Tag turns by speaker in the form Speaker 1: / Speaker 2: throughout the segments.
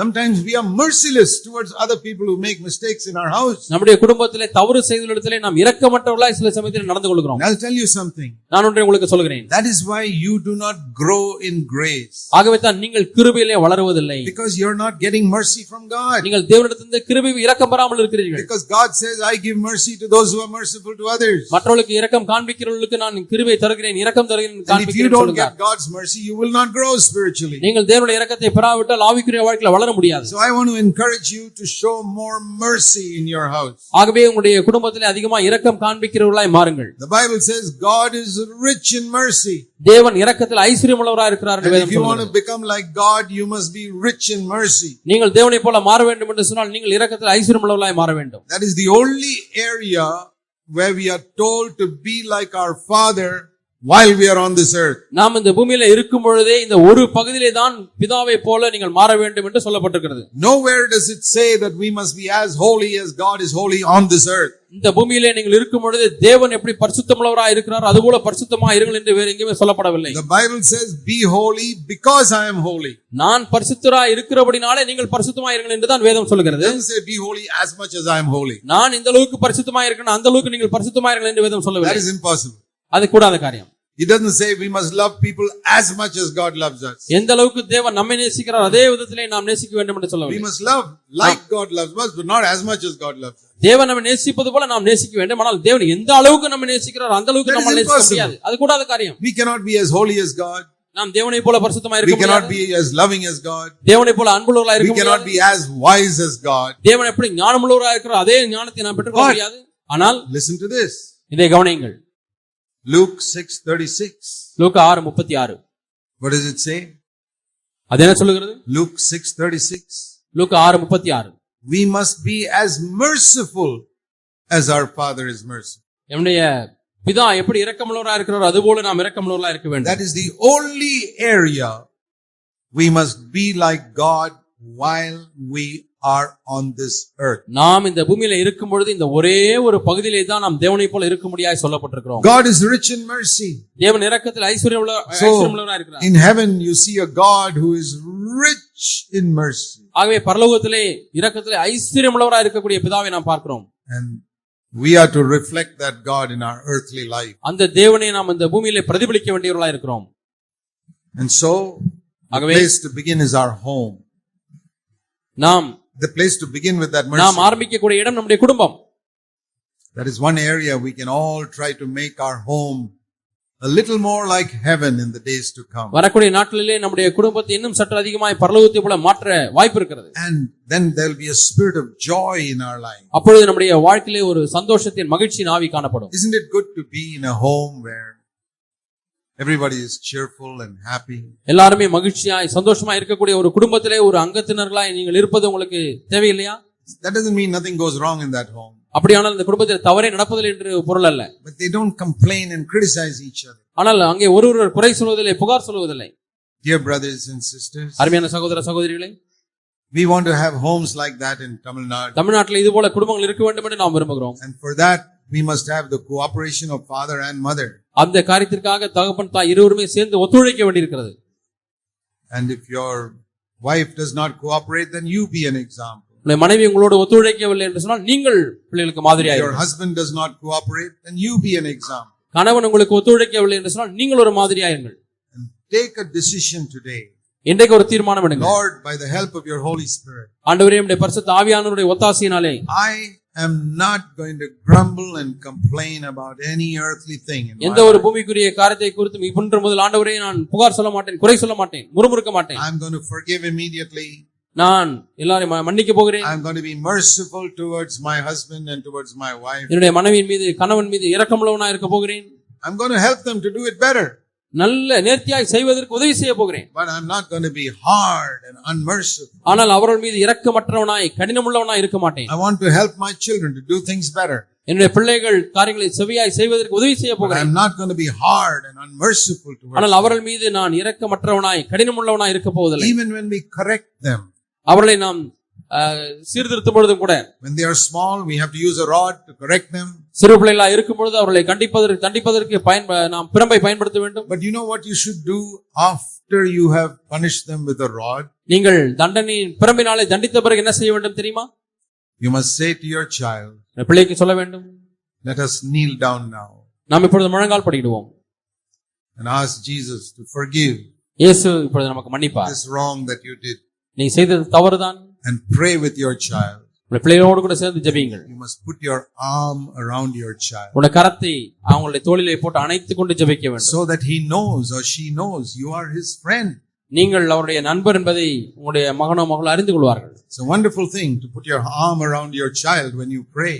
Speaker 1: Sometimes we are merciless towards other people who make mistakes in our house
Speaker 2: நம்முடைய குடும்பத்திலே தவறு செய்தவர்களிடத்திலே நாம் இரக்கமற்றவர்களாய் சில சமயத்தில் நடந்து கொள்கிறோம்
Speaker 1: i'll tell you something
Speaker 2: நான் ஒன்றை உங்களுக்கு சொல்கிறேன்
Speaker 1: that is why you do not grow in grace
Speaker 2: ஆகவே தான் நீங்கள் கிருபையிலே வளருவதில்லை
Speaker 1: because you are not getting mercy from god
Speaker 2: நீங்கள் தேவனிடத்திலிருந்து கிருபை இரக்கம் பெறாமல் இருக்கிறீர்கள்
Speaker 1: because god says i give mercy to those who are merciful to others
Speaker 2: மற்றவர்களுக்கு இரக்கம் காண்பிக்கிறவர்களுக்கு நான் கிருபை தருகிறேன் இரக்கம் தருகிறேன்
Speaker 1: காண்பிக்கிறேன் if you don't get god's mercy you will not grow spiritually
Speaker 2: நீங்கள் தேவனுடைய இரக்கத்தை பெறாவிட்டால் ஆவிக்குரிய வாழ்க்கையில் வளர முடியாது
Speaker 1: so i want to encourage you to show more mercy in your house
Speaker 2: ஆகவே உங்களுடைய குடும்பத்திலே அதிகமா இரக்கம் காண்பிக்கிறவர்களாய் மாறுங்கள்
Speaker 1: the bible says god is rich in mercy
Speaker 2: தேவன் இரக்கத்தில் ஐஸ்வரியமுள்ளவராய் இருக்கிறார்
Speaker 1: என்று வேதம் if you want to become like god you must be rich in mercy
Speaker 2: நீங்கள் தேவனை போல மாற வேண்டும் என்று சொன்னால் நீங்கள் இரக்கத்தில் மாற வேண்டும்
Speaker 1: that is the only area where we are told to be like our father while we are on this earth
Speaker 2: நாம் இந்த பூமியில இருக்கும் பொழுதே இந்த ஒரு பகுதியிலே தான் பிதாவை போல நீங்கள் மாற வேண்டும் என்று சொல்லப்பட்டிருக்கிறது
Speaker 1: no nowhere does it say that we must be as holy as God is holy on this earth
Speaker 2: இந்த பூமியில நீங்கள் இருக்கும் பொழுது தேவன் எப்படி பரிசுத்தமுள்ளவராக இருக்கிறார் அது போல பரிசுத்தமா இருங்கள் என்று வேற எங்கேயுமே சொல்லப்படவில்லை
Speaker 1: the bible says be holy because i am holy
Speaker 2: நான் பரிசுத்தரா இருக்கிறபடினாலே நீங்கள் பரிசுத்தமா இருங்கள் என்று தான் வேதம் சொல்கிறது
Speaker 1: say be holy as much as i am holy
Speaker 2: நான் இந்த அளவுக்கு பரிசுத்தமா இருக்கணும் அந்த அளவுக்கு நீங்கள் பரிசுத்தமா இருங்கள் என்று வேதம்
Speaker 1: சொல்லவில்லை that is impossible
Speaker 2: அது கூடாத காரியம்
Speaker 1: He doesn't say we must love people as much as God loves us.
Speaker 2: எந்த அளவுக்கு தேவன் நம்மை நேசிக்கிறார் அதே விதத்திலே நாம் நேசிக்க வேண்டும் என்று
Speaker 1: சொல்லவில்லை. We must love like God loves us but not as much as God
Speaker 2: தேவன் நம்மை நேசிப்பது போல நாம் நேசிக்க வேண்டும் ஆனால் தேவன் எந்த அளவுக்கு நம்ம நேசிக்கிறார் அந்த அளவுக்கு நம்ம நேசிக்க முடியாது. அது கூடாத காரியம்.
Speaker 1: We cannot be as holy as God.
Speaker 2: நாம் தேவனை போல பரிசுத்தமா
Speaker 1: இருக்க முடியாது. We cannot be as loving as God.
Speaker 2: தேவனை போல அன்புள்ளவர்களாய்
Speaker 1: இருக்க முடியாது. We cannot be as wise as God.
Speaker 2: தேவன் எப்படி ஞானமுள்ளவராய் இருக்கிறார் அதே ஞானத்தை நாம் பெற்றுக்கொள்ள முடியாது.
Speaker 1: ஆனால் listen to this. இதை கவனியுங்கள். Luke six thirty six
Speaker 2: Luke ஆறு முப்பத்தி ஆறு வாட் இஸ் இட் சே அது என்ன சொல்லுகிறது
Speaker 1: Luke six thirty six
Speaker 2: Luke ஆறு முப்பத்தி ஆறு
Speaker 1: we must be as merciful as our father is mercy
Speaker 2: என்னுடைய பிதா எப்படி இரக்கமுள்ளவராக இருக்கிறாரோ அதுபோல நாம் இரக்கமுள்ளவராக இருக்க
Speaker 1: வேண்டும் that is the only area we must be like God while we are on this earth
Speaker 2: நாம் இந்த பூமியில இருக்கும் பொழுது இந்த ஒரே ஒரு பகுதியிலே தான் நாம் தேவனை போல இருக்க முடியாது சொல்லப்பட்டிருக்கிறோம்
Speaker 1: God is rich in mercy
Speaker 2: தேவன் இரக்கத்தில் ஐஸ்வர்யம் உள்ள ஐஸ்வர்யம் உள்ளவராக
Speaker 1: இருக்கிறார் in heaven you see a God who is rich in mercy
Speaker 2: ஆகவே பரலோகத்திலே இரக்கத்திலே ஐஸ்வர்யம் உள்ளவராக இருக்கக்கூடிய பிதாவை நாம் பார்க்கிறோம்
Speaker 1: and we are to reflect that God in our earthly life
Speaker 2: அந்த தேவனை நாம் இந்த பூமியிலே பிரதிபலிக்க வேண்டியவர்களாக இருக்கிறோம்
Speaker 1: and so the place to begin is our home நாம் the place to begin with that mercy.
Speaker 2: நாம் ஆரம்பிக்க கூடிய இடம் நம்முடைய குடும்பம்
Speaker 1: That is one area we can all try to make our home a little more like heaven in the days to come.
Speaker 2: வரக்கூடிய நாட்களிலே நம்முடைய குடும்பத்தை இன்னும் சற்று அதிகமாய் பரலோகத்தை போல மாற்ற வாய்ப்பு இருக்கிறது.
Speaker 1: And then there will be a spirit of joy in our life.
Speaker 2: அப்பொழுது நம்முடைய வாழ்க்கையிலே ஒரு சந்தோஷத்தின் மகிழ்ச்சியின் ஆவி காணப்படும்.
Speaker 1: Isn't it good to be in a home where everybody is cheerful and happy
Speaker 2: எல்லாருமே மகிழ்ச்சியாய் சந்தோஷமா இருக்கக்கூடிய ஒரு குடும்பத்திலே ஒரு அங்கத்தினர்களாய் நீங்கள் இருப்பது உங்களுக்கு தேவையில்லையா
Speaker 1: that doesn't mean nothing goes wrong in that home
Speaker 2: அப்படியானால் அந்த குடும்பத்தில் தவறே நடப்பதில்லை என்று பொருள் அல்ல
Speaker 1: but they don't complain and criticize each other
Speaker 2: ஆனால் அங்கே ஒருவர் குறை சொல்வதில்லை புகார் சொல்வதில்லை
Speaker 1: dear brothers and sisters
Speaker 2: அருமையான சகோதர சகோதரிகளே
Speaker 1: we want to have homes like that in tamil nadu
Speaker 2: தமிழ்நாட்டில் இது போல குடும்பங்கள் இருக்க வேண்டும் என்று நாம் விரும்புகிறோம்
Speaker 1: and for that we must have the cooperation of father and mother
Speaker 2: அந்த காரியத்திற்காக தகப்பன் தாய் இருவருமே சேர்ந்து ஒத்துழைக்க வேண்டியிருக்கிறது
Speaker 1: and if your wife does not cooperate then you be an example
Speaker 2: உங்களுடைய மனைவி உங்களோடு ஒத்துழைக்கவில்லை என்று சொன்னால் நீங்கள் பிள்ளைகளுக்கு மாதிரியாக
Speaker 1: your husband does not cooperate then you be an example
Speaker 2: கணவன் உங்களுக்கு ஒத்துழைக்கவில்லை என்று சொன்னால் நீங்கள் ஒரு மாதிரியாயிருங்கள்
Speaker 1: take a decision today
Speaker 2: இன்றைக்கு ஒரு தீர்மானம் எடுங்க
Speaker 1: Lord by the help of your holy spirit
Speaker 2: ஆண்டவரே உம்முடைய பரிசுத்த ஆவியானவருடைய ஒத்தாசையினாலே
Speaker 1: I am not going to grumble and complain about any earthly thing. in
Speaker 2: எந்த ஒரு பூமிக்குரிய காரியத்தை குறித்து இப்பன்ற முதல் ஆண்டவரே நான் புகார் சொல்ல மாட்டேன் குறை சொல்ல மாட்டேன் முறுமுறுக்க மாட்டேன்
Speaker 1: I'm going to forgive immediately.
Speaker 2: நான் எல்லாரையும் மன்னிக்க போகிறேன்
Speaker 1: I'm going to be merciful towards my husband and towards my wife.
Speaker 2: என்னுடைய மனைவியின் மீது கணவன் மீது இரக்கமுள்ளவனாக இருக்க போகிறேன்
Speaker 1: I'm going to help them to do it better.
Speaker 2: நல்ல நேர்த்தியாக செய்வதற்கு உதவி செய்ய போகிறேன் ஆனால் அவர்கள் மீது இறக்க மற்றவனாய் கடினம் கடினமுள்ளவனாய் இருக்க மாட்டேன் என்னுடைய பிள்ளைகள் காரியங்களை செவியாய் செய்வதற்கு உதவி செய்ய போகிறேன் ஆனால் அவர்கள் மீது நான் இரக்கமற்றவனாய் கடினமுள்ளவனாய் இருக்க
Speaker 1: போவதில்லை
Speaker 2: அவர்களை நாம் சீர்திருத்தும் பொழுதும் கூட
Speaker 1: when they are small we have to use a rod to correct them
Speaker 2: சிறு பிள்ளைகளா இருக்கும் பொழுது அவர்களை கண்டிப்பதற்கு தண்டிப்பதற்கு பயன் நாம் பிரம்பை பயன்படுத்த வேண்டும்
Speaker 1: but you know what you should do after you have punish them with a rod
Speaker 2: நீங்கள் தண்டனையின் பிரம்பினாலே தண்டித்த பிறகு என்ன செய்ய வேண்டும் தெரியுமா
Speaker 1: you must say to your child
Speaker 2: பிள்ளைக்கு சொல்ல வேண்டும்
Speaker 1: let us kneel down now
Speaker 2: நாம் இப்பொழுது முழங்கால் படிடுவோம்
Speaker 1: and ask jesus to forgive
Speaker 2: இயேசு இப்பொழுது நமக்கு மன்னிப்பார்
Speaker 1: this wrong that you did
Speaker 2: நீ செய்தது தவறுதான்
Speaker 1: and pray with your child
Speaker 2: பிள்ளையோடு கூட சேர்ந்து ஜபியுங்கள்
Speaker 1: you must put your arm around your child
Speaker 2: உன கரத்தை அவங்களுடைய தோளிலே போட்டு அணைத்து கொண்டு ஜெபிக்க
Speaker 1: வேண்டும் so that he knows or she knows you are his friend
Speaker 2: நீங்கள் அவருடைய நண்பர் என்பதை உங்களுடைய மகனோ மகள் அறிந்து கொள்வார்கள்
Speaker 1: it's a wonderful thing to put your arm around your child when you pray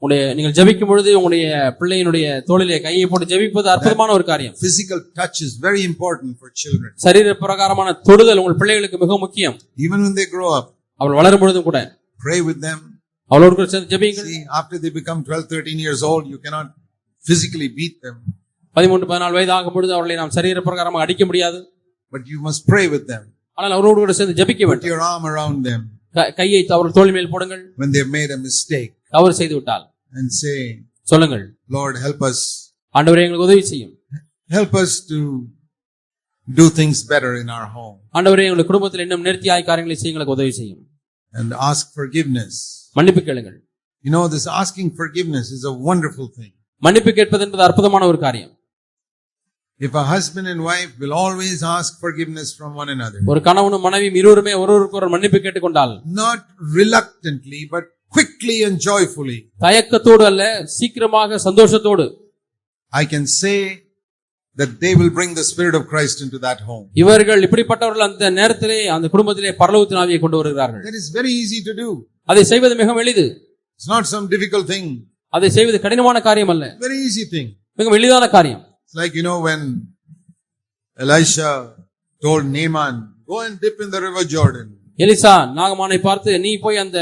Speaker 2: உங்களுடைய நீங்கள் ஜெபிக்கும் பொழுது உங்களுடைய பிள்ளையினுடைய தோளிலே கையை போட்டு ஜெபிப்பது அற்புதமான ஒரு காரியம்
Speaker 1: physical touch is very important for children
Speaker 2: சரீர பிரகாரமான தொடுதல் உங்கள் பிள்ளைகளுக்கு மிக முக்கியம்
Speaker 1: even when they grow up
Speaker 2: அவர்கள் வளரும் பொழுதும் கூட pray with them அவளோடு கூட சேர்ந்து ஜெபியுங்கள்
Speaker 1: see after they become 12 13 years old you cannot physically beat them
Speaker 2: 13 14 வயது ஆகும் பொழுது அவர்களை நாம் சரீர பிரகாரமாக அடிக்க முடியாது
Speaker 1: but you must pray with them
Speaker 2: ஆனால் அவரோடு கூட சேர்ந்து ஜெபிக்க வேண்டும்
Speaker 1: put your arm around them
Speaker 2: கையை அவர்கள் தோள் மேல் போடுங்கள்
Speaker 1: when they made a mistake
Speaker 2: தவறு செய்து விட்டால் and say சொல்லுங்கள்
Speaker 1: lord help us
Speaker 2: ஆண்டவரே எங்களுக்கு உதவி செய்யும்
Speaker 1: help us to do things better in our home
Speaker 2: ஆண்டவரே எங்களுடைய குடும்பத்தில் இன்னும் நேர்த்தியாய் காரியங்களை செய்ய எங்களுக்கு உதவி செய்யும்
Speaker 1: and ask forgiveness மன்னிப்பு கேளுங்கள் you know this asking forgiveness is a wonderful thing
Speaker 2: மன்னிப்பு கேட்பது என்பது அற்புதமான ஒரு காரியம்
Speaker 1: if a husband and wife will always ask forgiveness from one another
Speaker 2: ஒரு கணவனும் மனைவியும் இருவருமே ஒருவருக்கொருவர் மன்னிப்பு கேட்டுக்கொண்டால்
Speaker 1: not reluctantly but quickly and joyfully
Speaker 2: தயக்கத்தோடு அல்ல சீக்கிரமாக சந்தோஷத்தோடு
Speaker 1: i can say that they will bring the spirit of Christ into that home.
Speaker 2: இவர்கள் இப்படிப்பட்டவர்கள் அந்த நேரத்திலே அந்த குடும்பத்திலே பரலோகத்தின் ஆவியை கொண்டு வருகிறார்கள்.
Speaker 1: That is very easy to do.
Speaker 2: அதை செய்வது மிக எளிது.
Speaker 1: It's not some difficult thing.
Speaker 2: அதை செய்வது கடினமான காரியம் அல்ல.
Speaker 1: Very easy thing.
Speaker 2: மிக எளிதான காரியம்.
Speaker 1: It's like you know when Elisha told Naaman go and dip in the river Jordan.
Speaker 2: Elisha நாகமானை பார்த்து நீ போய் அந்த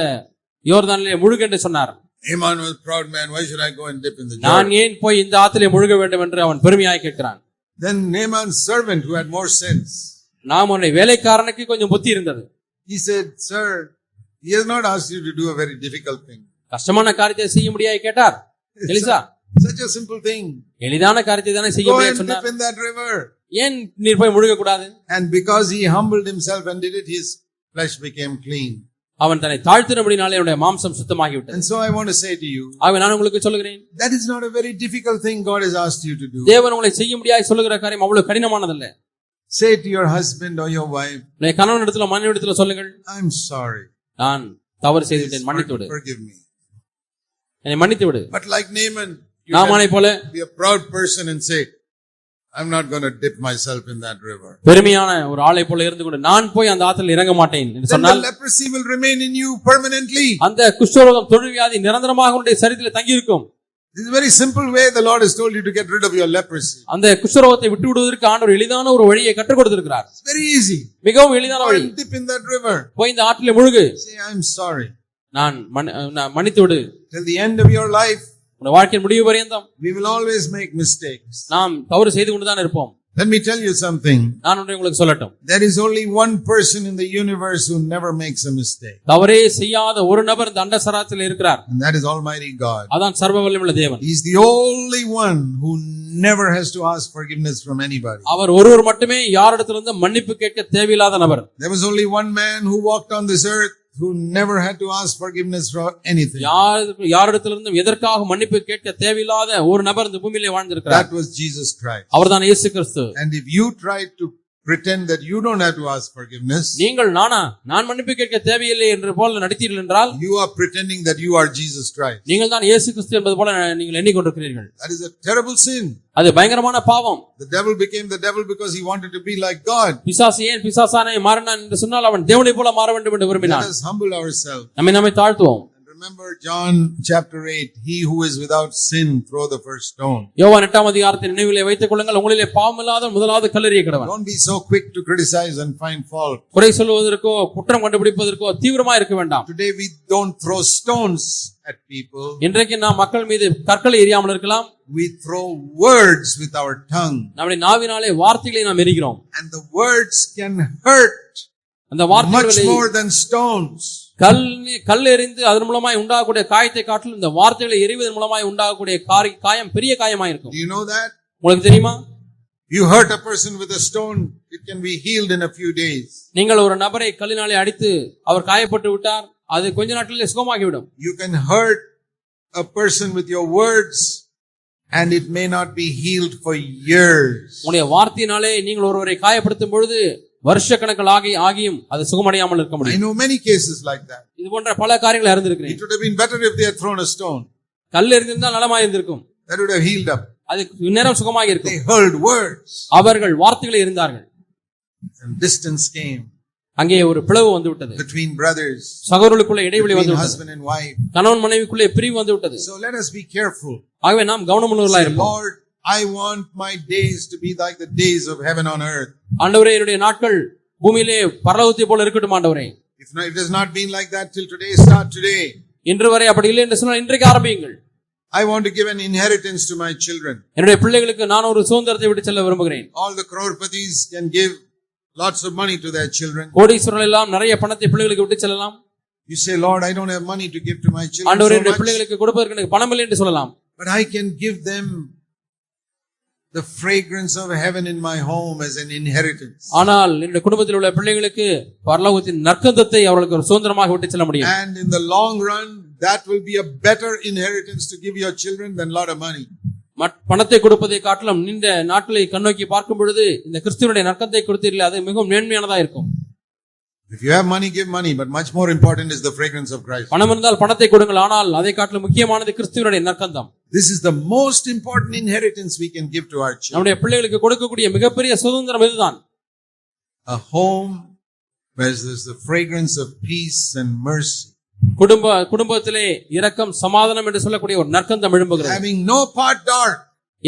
Speaker 2: யோர்தானிலே முழுகு என்று சொன்னார்.
Speaker 1: Naaman was proud man why should I go and dip in the Jordan?
Speaker 2: நான் ஏன் போய் இந்த ஆற்றிலே முழுக வேண்டும் என்று அவன் பெருமையாய் கேட்கிறான்.
Speaker 1: Then Naaman's servant who had more sense.
Speaker 2: நாமோனுடைய வேலைக்காரனுக்கு கொஞ்சம் புத்தி இருந்தது.
Speaker 1: He said, sir, he has not asked you to do a very difficult thing.
Speaker 2: கஷ்டமான காரியத்தை செய்ய முடியாது கேட்டார். Elisha.
Speaker 1: Such a simple thing.
Speaker 2: எளிதான காரியத்தை தானே செய்ய முடியாது
Speaker 1: சொன்னார். Go and dip in that river.
Speaker 2: ஏன் நீர் போய் முழுக கூடாது?
Speaker 1: And because he humbled himself and did it, his flesh became clean.
Speaker 2: அவன் தன்னை தாழ்த்தினபடினாலே அவனுடைய மாம்சம் சுத்தமாகி விட்டது
Speaker 1: and so i want to say to you
Speaker 2: ஆகவே நான் உங்களுக்கு சொல்கிறேன்
Speaker 1: that is not a very difficult thing god has asked you to do
Speaker 2: தேவன் உங்களை செய்ய முடியாய் சொல்லுகிற காரியம் அவ்வளவு கடினமானது அல்ல
Speaker 1: say to your husband or your wife
Speaker 2: நீ கணவன் இடத்துல மனைவி இடத்துல சொல்லுங்கள்
Speaker 1: i am sorry
Speaker 2: நான் தவறு செய்து விட்டேன் மன்னித்து விடு forgive me என்னை மன்னித்து விடு
Speaker 1: but like naaman நாமானை போல be a proud person and say I'm not going to dip myself in that river.
Speaker 2: பெருமையான ஒரு ஆளை போல இருந்து கொண்டு நான் போய் அந்த ஆத்துல இறங்க மாட்டேன்
Speaker 1: என்று சொன்னால் the leprosy will remain in you permanently.
Speaker 2: அந்த குஷ்டரோகம் தொழுவியாதி நிரந்தரமாக உன்னுடைய சரீரத்தில் தங்கி இருக்கும்.
Speaker 1: This is a very simple way the Lord has told you to get rid of your leprosy.
Speaker 2: அந்த குஷ்டரோகத்தை விட்டு விடுவதற்கு ஆண்டவர் எளிதான ஒரு வழியை கற்றுக் கொடுத்திருக்கிறார். It's very easy. மிகவும் எளிதான வழி.
Speaker 1: Dip in that river.
Speaker 2: போய் இந்த ஆற்றிலே முழுகு.
Speaker 1: Say I'm sorry.
Speaker 2: நான் மன்னித்து விடு.
Speaker 1: Till the end of your life
Speaker 2: మన வாழ்க்கை முடிவு பரியந்தம்
Speaker 1: we will always make mistakes
Speaker 2: நாம் தவறு செய்து கொண்டு தான் இருப்போம்
Speaker 1: let me tell you something
Speaker 2: நான் ஒன்றை உங்களுக்கு சொல்லட்டும்
Speaker 1: there is only one person in the universe who never makes a mistake
Speaker 2: தவறே செய்யாத ஒரு நபர் இந்த அண்ட சராசரியில் இருக்கிறார்
Speaker 1: and that is almighty god
Speaker 2: அதான் சர்வ வல்லமையுள்ள தேவன்
Speaker 1: he is the only one who never has to ask forgiveness from anybody
Speaker 2: அவர் ஒருவர் மட்டுமே யாரிடத்திலிருந்து மன்னிப்பு கேட்க தேவையில்லாத நபர்
Speaker 1: there was only one man who walked on this earth who never had to ask forgiveness for anything.
Speaker 2: யார் யாரிடத்திலிருந்தும் எதற்காக மன்னிப்பு கேட்க தேவையில்லாத ஒரு நபர் இந்த பூமியிலே வாழ்ந்திருக்கிறார்.
Speaker 1: That was Jesus Christ.
Speaker 2: அவர்தான் இயேசு கிறிஸ்து.
Speaker 1: And if you try to pretend that you don't have to ask forgiveness
Speaker 2: நீங்கள் நானா நான் மன்னிப்பு கேட்க தேவையில்லை என்று போல நடித்தீர்கள் என்றால்
Speaker 1: you are pretending that you are Jesus Christ
Speaker 2: நீங்கள் தான் இயேசு கிறிஸ்து என்பது போல நீங்கள் எண்ணிக்கொண்டிருக்கிறீர்கள்
Speaker 1: that is a terrible sin
Speaker 2: அது பயங்கரமான பாவம்
Speaker 1: the devil became the devil because he wanted to be like god
Speaker 2: பிசாசு ஏன் பிசாசானாய் மாறினான் என்று சொன்னால் அவன் தேவனை போல மாற வேண்டும் என்று
Speaker 1: விரும்பினான் let us humble ourselves
Speaker 2: நம்மை நம்மை தாழ்த்துவோம்
Speaker 1: Remember John chapter 8, he who is without sin throw the first stone. do Don't be so quick to criticize and find fault. Today we don't throw stones at people. We throw words with our tongue.
Speaker 2: And the
Speaker 1: words can hurt. much more than stones.
Speaker 2: கல் கல் எறிந்து அதன் மூலமாய் உண்டாகக்கூடிய காயத்தை காட்டிலும் இந்த வார்த்தைகளை எறிவதன் மூலமாய் உண்டாகக்கூடிய காரி காயம் பெரிய காயமா இருக்கும் you know உங்களுக்கு தெரியுமா
Speaker 1: you hurt a person with a stone it can be healed in a few days
Speaker 2: நீங்கள் ஒரு நபரை கல்லினாலே அடித்து அவர் காயப்பட்டு விட்டார் அது கொஞ்ச நாட்களில் சுகமாகி விடும்
Speaker 1: you can hurt a person with your words and it may not be healed for years
Speaker 2: உங்களுடைய வார்த்தையினாலே நீங்கள் ஒருவரை காயப்படுத்தும் பொழுது வருஷ கணக்கில் ஆகி ஆகியும் அது சுகமடையாமல் இருக்க
Speaker 1: முடியும் I know many cases like that.
Speaker 2: இது போன்ற பல காரியங்களை அறிந்திருக்கிறேன்
Speaker 1: It would have been better if they had thrown a stone.
Speaker 2: கல் எறிந்திருந்தால் நலமாய் இருந்திருக்கும்
Speaker 1: That would have healed up.
Speaker 2: அது நேரம் சுகமாக இருக்கும்
Speaker 1: They heard words.
Speaker 2: அவர்கள் வார்த்தைகளை இருந்தார்கள்
Speaker 1: And distance came
Speaker 2: அங்கே ஒரு பிளவு வந்து விட்டது
Speaker 1: between brothers.
Speaker 2: சகோதரர்களுக்குள்ள இடைவெளி
Speaker 1: வந்து விட்டது husband and wife.
Speaker 2: கணவன் மனைவிக்குள்ளே பிரிவு வந்து விட்டது
Speaker 1: So let us be careful.
Speaker 2: ஆகவே நாம் கவனமுள்ளவர்களாக
Speaker 1: The இருப்போம் Lord I want my days to be like the days of heaven on earth
Speaker 2: ஆண்டவரே என்னுடைய நாட்கள் பூமியிலே பரலோகத்தை போல இருக்கட்டும் ஆண்டவரே
Speaker 1: if it is not been like that till today start today
Speaker 2: இன்று வரை அப்படி இல்லை என்று சொன்னால் இன்றைக்கு ஆரம்பியுங்கள்
Speaker 1: I want to give an inheritance to my children
Speaker 2: என்னுடைய பிள்ளைகளுக்கு நான் ஒரு சுதந்திரத்தை விட்டு செல்ல விரும்புகிறேன்
Speaker 1: all the crorepathies can give lots of money to their children
Speaker 2: கோடீஸ்வரர்கள் எல்லாம் நிறைய பணத்தை பிள்ளைகளுக்கு விட்டு செல்லலாம்
Speaker 1: you say lord i don't have money to give to my children
Speaker 2: ஆண்டவரே என்னுடைய பிள்ளைகளுக்கு கொடுப்பதற்கு எனக்கு பணம் இல்லை என்று சொல்லலாம்
Speaker 1: but i can give them the fragrance of heaven in my home as an inheritance
Speaker 2: ஆனால் இந்த குடும்பத்தில் உள்ள பிள்ளைகளுக்கு பரலோகத்தின் நற்கந்தத்தை அவர்களுக்கு ஒரு சுதந்திரமாக விட்டு செல்ல முடியும்
Speaker 1: and in the long run that will be a better inheritance to give your children than lot of money
Speaker 2: பணத்தை கொடுப்பதை காட்டிலும் நீண்ட நாட்களை கண்ணோக்கி பார்க்கும் பொழுது இந்த கிறிஸ்துவனுடைய நற்கத்தை கொடுத்தீர்கள் அது மிகவும் மேன்மையானதா இருக்கும்
Speaker 1: If you have money, give money, but much more important is the fragrance of Christ.
Speaker 2: பணம் இருந்தால் பணத்தை கொடுங்கள் ஆனால் அதை காட்டிலும் முக்கியமானது கிறிஸ்துவனுடைய நற்கந்தம்.
Speaker 1: This is the most important inheritance we can give to our children.
Speaker 2: நம்முடைய பிள்ளைகளுக்கு கொடுக்கக்கூடிய மிகப்பெரிய சுதந்திரம் இதுதான்.
Speaker 1: A home where there's the fragrance of peace and mercy.
Speaker 2: குடும்ப குடும்பத்திலே இரக்கம் சமாதானம் என்று சொல்லக்கூடிய ஒரு நற்கந்தம் எழும்புகிறது.
Speaker 1: Having no part dark.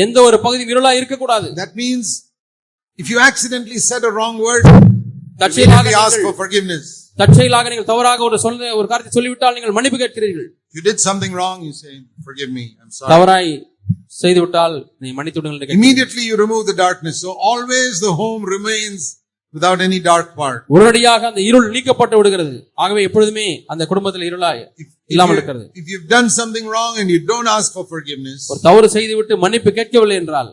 Speaker 2: எந்த ஒரு பகுதி இருளா இருக்க கூடாது.
Speaker 1: That means if you accidentally said a wrong word தற்செயலாக ask for forgiveness
Speaker 2: தற்செயலாக நீங்கள் தவறாக ஒரு சொல்ல ஒரு காரியத்தை சொல்லிவிட்டால் நீங்கள் மன்னிப்பு கேட்கிறீர்கள்
Speaker 1: you did something wrong you say forgive me i'm sorry
Speaker 2: தவறாய் செய்து விட்டால் நீ மன்னித்து விடுங்கள்
Speaker 1: immediately you remove the darkness so always the home remains without any dark part
Speaker 2: உடனடியாக அந்த இருள் நீக்கப்பட்டு விடுகிறது ஆகவே எப்பொழுதே அந்த குடும்பத்தில் இருளாய் இல்லாம இருக்கிறது
Speaker 1: if you've done something wrong and you don't ask for forgiveness
Speaker 2: ஒரு தவறு செய்துவிட்டு மன்னிப்பு கேட்கவில்லை என்றால்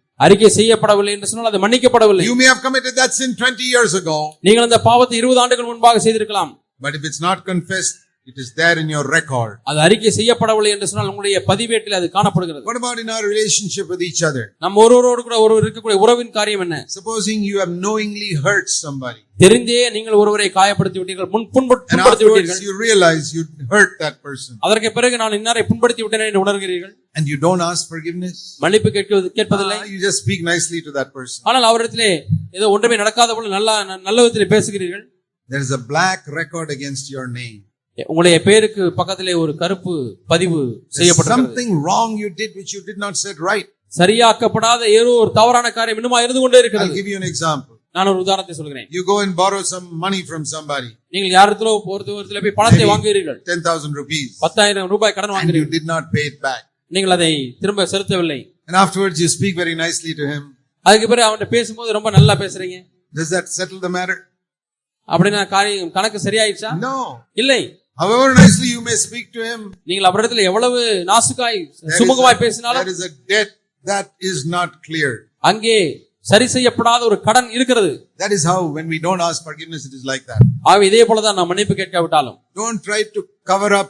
Speaker 2: அறிக்கை செய்யப்படவில்லை என்று சொன்னால் அது மன்னிக்கப்படவில்லை
Speaker 1: you may have committed that sin 20 years ago
Speaker 2: நீங்கள் அந்த பாவத்தை 20 ஆண்டுகள் முன்பாக செய்திருக்கலாம்
Speaker 1: but if it's not confessed It is there in your record.
Speaker 2: அது அறிக்கை செய்யப்படவில்லை என்று சொன்னால் உங்களுடைய பதிவேட்டில் அது காணப்படுகிறது.
Speaker 1: What about in our relationship with each other?
Speaker 2: நம்ம ஒருவரோடு கூட ஒருவர் இருக்கக்கூடிய உறவின் காரியம் என்ன?
Speaker 1: Supposing you have knowingly hurt somebody.
Speaker 2: தெரிந்தே நீங்கள் ஒருவரை காயப்படுத்தி விட்டீர்கள் முன் புண்படுத்தி
Speaker 1: விட்டீர்கள் you realize you hurt that person
Speaker 2: அதற்கு பிறகு நான் இன்னாரை புண்படுத்தி விட்டேன் என்று உணர்கிறீர்கள்
Speaker 1: and you don't ask forgiveness
Speaker 2: மன்னிப்பு கேட்கிறது கேட்பதில்லை
Speaker 1: you just speak nicely to that person
Speaker 2: ஆனால் அவரிடத்திலே ஏதோ ஒன்றுமே நடக்காத போல நல்ல நல்ல விதத்தில் பேசுகிறீர்கள்
Speaker 1: there is a black record against your name
Speaker 2: உங்களுடைய பேருக்கு பக்கத்திலே ஒரு கருப்பு பதிவு
Speaker 1: செய்யப்பட்டது
Speaker 2: சரியாக்கப்படாத ஏதோ ஒரு தவறான காரியம் இன்னுமா இருந்து கொண்டே
Speaker 1: இருக்கிறது
Speaker 2: நான் ஒரு உதாரணத்தை சொல்கிறேன்
Speaker 1: you go and borrow some money from somebody
Speaker 2: நீங்கள் போறது ஒருத்தவரத்தில போய் பணத்தை வாங்குறீர்கள்
Speaker 1: 10000 rupees
Speaker 2: 10000 ரூபாய் கடன்
Speaker 1: வாங்குறீர்கள் you did not pay it back
Speaker 2: நீங்கள் அதை திரும்ப செலுத்தவில்லை
Speaker 1: and afterwards you speak very nicely to him
Speaker 2: அதுக்கு பிறகு அவன்கிட்ட பேசும்போது ரொம்ப நல்லா பேசுறீங்க
Speaker 1: does that settle the matter
Speaker 2: அப்படினா காரியம் கணக்கு சரியாயிச்சா no இல்லை
Speaker 1: however nicely you may speak to him
Speaker 2: நீங்கள் அவரிடத்தில் எவ்வளவு நாசுக்காய் சுமூகமாய் பேசினாலும்
Speaker 1: there is a debt that is not cleared
Speaker 2: அங்கே சரி செய்யப்படாத ஒரு கடன் இருக்கிறது
Speaker 1: that is how when we don't ask forgiveness it is like that
Speaker 2: ஆவே இதே போல தான் நாம் மன்னிப்பு கேட்காவிட்டாலும்
Speaker 1: don't try to cover up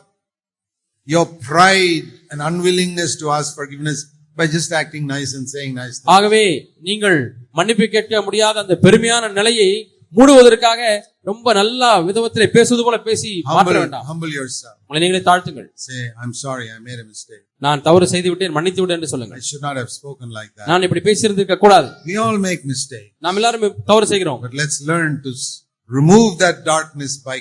Speaker 1: your pride and unwillingness to ask forgiveness by just acting nice and saying nice
Speaker 2: things. ஆகவே நீங்கள் மன்னிப்பு கேட்க முடியாத அந்த பெருமையான நிலையை மூடுவதற்காக ரொம்ப நல்லா விதவத்திலே பேசுவது போல பேசி மாற்ற வேண்டாம்
Speaker 1: humble yourself
Speaker 2: உங்களை நீங்களே தாழ்த்துங்கள்
Speaker 1: say i'm sorry I made a mistake
Speaker 2: நான் தவறு செய்து விட்டேன் மன்னித்து விட்டேன் என்று சொல்லுங்க
Speaker 1: i should not have spoken like that
Speaker 2: நான் இப்படி பேசி இருந்திருக்க கூடாது
Speaker 1: வி ஆல் மேக் mistake
Speaker 2: நாம் எல்லாரும் தவறு செய்கிறோம்
Speaker 1: but let's learn to remove that darkness by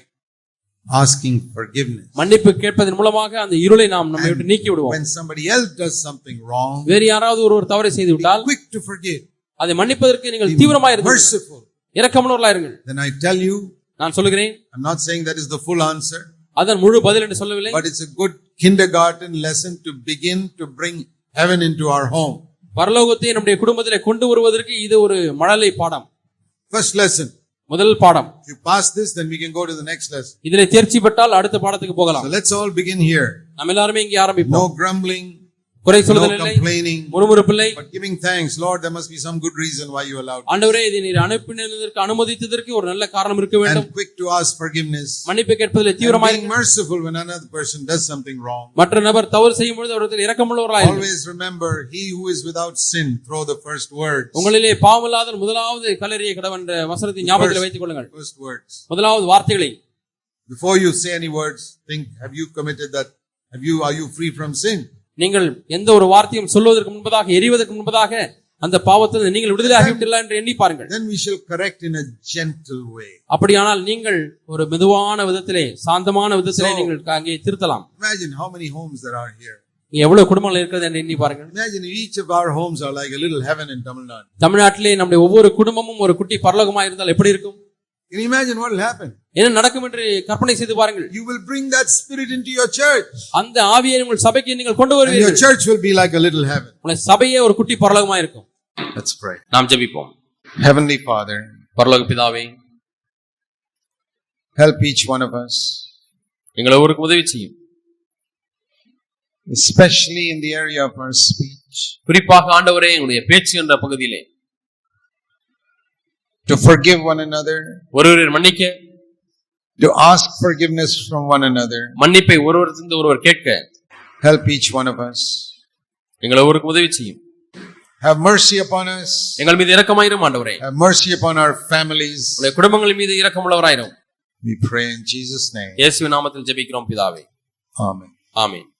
Speaker 1: asking forgiveness
Speaker 2: மன்னிப்பு கேட்பதன் மூலமாக அந்த இருளை நாம் நம்மை விட்டு நீக்கி விடுவோம்
Speaker 1: when somebody else does something wrong
Speaker 2: வேறு யாராவது ஒருவர் தவறு செய்து விட்டால்
Speaker 1: quick to forgive
Speaker 2: அதை மன்னிப்பதற்கு நீங்கள் தீவிரமாக
Speaker 1: இருங்கள் merciful
Speaker 2: then i tell you நான சொல்லுகிறேன்
Speaker 1: i'm not saying that is the full answer
Speaker 2: அதன் முழு பதில் என்று சொல்லவில்லை
Speaker 1: but it's a good kindergarten lesson to begin to bring heaven into our home
Speaker 2: பரலோகத்தை நம்முடைய குடும்பத்திலே கொண்டு வருவதற்கு இது ஒரு மழலை பாடம் first lesson முதல் பாடம்
Speaker 1: you pass this then we can go to the next lesson
Speaker 2: இதிலே தேர்ச்சி பெற்றால் அடுத்த பாடத்துக்கு போகலாம்
Speaker 1: so let's all begin here
Speaker 2: நாம் எல்லாரும் இங்கே ஆரம்பிப்போம்
Speaker 1: no grumbling குறை complaining but giving thanks lord there must be some good reason why you allowed
Speaker 2: ஆண்டவரே இதை நீர் அனுப்பினதற்கு அனுமதித்ததற்கு ஒரு நல்ல காரணம் இருக்க வேண்டும்
Speaker 1: and quick to ask forgiveness
Speaker 2: மன்னிப்பு கேட்பதில் தீவிரமாய்
Speaker 1: being merciful when another person does something wrong
Speaker 2: மற்ற நபர் தவறு செய்யும் பொழுது அவர்கள் இரக்கமுள்ளவர்களாய்
Speaker 1: always remember he who is without sin throw the first word
Speaker 2: உங்களிலே பாவமில்லாத முதலாவது கல்லறிய கடவன் வசனத்தை ஞாபகத்தில் வைத்துக் கொள்ளுங்கள் first words முதலாவது வார்த்தைகளை
Speaker 1: before you say any words think have you committed that have you are you free from sin
Speaker 2: நீங்கள் எந்த ஒரு வார்த்தையும் சொல்வதற்கு முன்பதாக எரிவதற்கு முன்பதாக அந்த பாவத்தில் நீங்கள் விடுதலையாகிவிட்டல என்று எண்ணி பாருங்கள்
Speaker 1: then we shall correct in a gentle way
Speaker 2: அப்படியானால் நீங்கள் ஒரு மெதுவான விதத்திலே சாந்தமான விதத்திலே நீங்கள் அங்கே திருத்தலாம்
Speaker 1: imagine how many homes there are here
Speaker 2: எவ்வளவு குடும்பங்கள் இருக்கிறது என்று எண்ணி பாருங்கள்
Speaker 1: imagine each of our homes are like a little heaven in tamil nadu
Speaker 2: தமிழ்நாட்டிலே நம்முடைய ஒவ்வொரு குடும்பமும் ஒரு குட்டி பரலோகமாக இருந்தால் எப்படி இருக்கும்
Speaker 1: Can you imagine what will happen?
Speaker 2: என்ன நடக்கும் என்று கற்பனை செய்து பாருங்கள்
Speaker 1: you will bring that spirit into your church
Speaker 2: அந்த ஆவியை உங்கள் சபைக்கு நீங்கள் கொண்டு வருவீர்கள்
Speaker 1: your church will be like a little heaven
Speaker 2: உங்கள் சபையே ஒரு குட்டி பரலோகமா இருக்கும் let's pray நாம் ஜெபிப்போம்
Speaker 1: heavenly father
Speaker 2: பரலோக பிதாவே
Speaker 1: help each one of us
Speaker 2: எங்கள் ஒவ்வொருக்கும் உதவி செய்யும்
Speaker 1: especially in the area of our speech
Speaker 2: குறிப்பாக ஆண்டவரே எங்களுடைய பேச்சு என்ற பகுதியிலே
Speaker 1: to forgive one another
Speaker 2: ஒருவரை மன்னிக்க
Speaker 1: to ask forgiveness from one another
Speaker 2: மன்னிப்பை ஒருவரிடமிருந்து ஒருவர் கேட்க
Speaker 1: help each one of us
Speaker 2: எங்கள் ஒவ்வொருக்கும் உதவி செய்யும்
Speaker 1: have mercy upon us
Speaker 2: எங்கள் மீது இரக்கமாயிரும் ஆண்டவரே
Speaker 1: have mercy upon our families
Speaker 2: உடைய குடும்பங்கள் மீது இரக்கமுள்ளவராயிரும்
Speaker 1: we pray in jesus name
Speaker 2: இயேசுவின் நாமத்தில் ஜெபிக்கிறோம் பிதாவே ஆமென் ஆமென்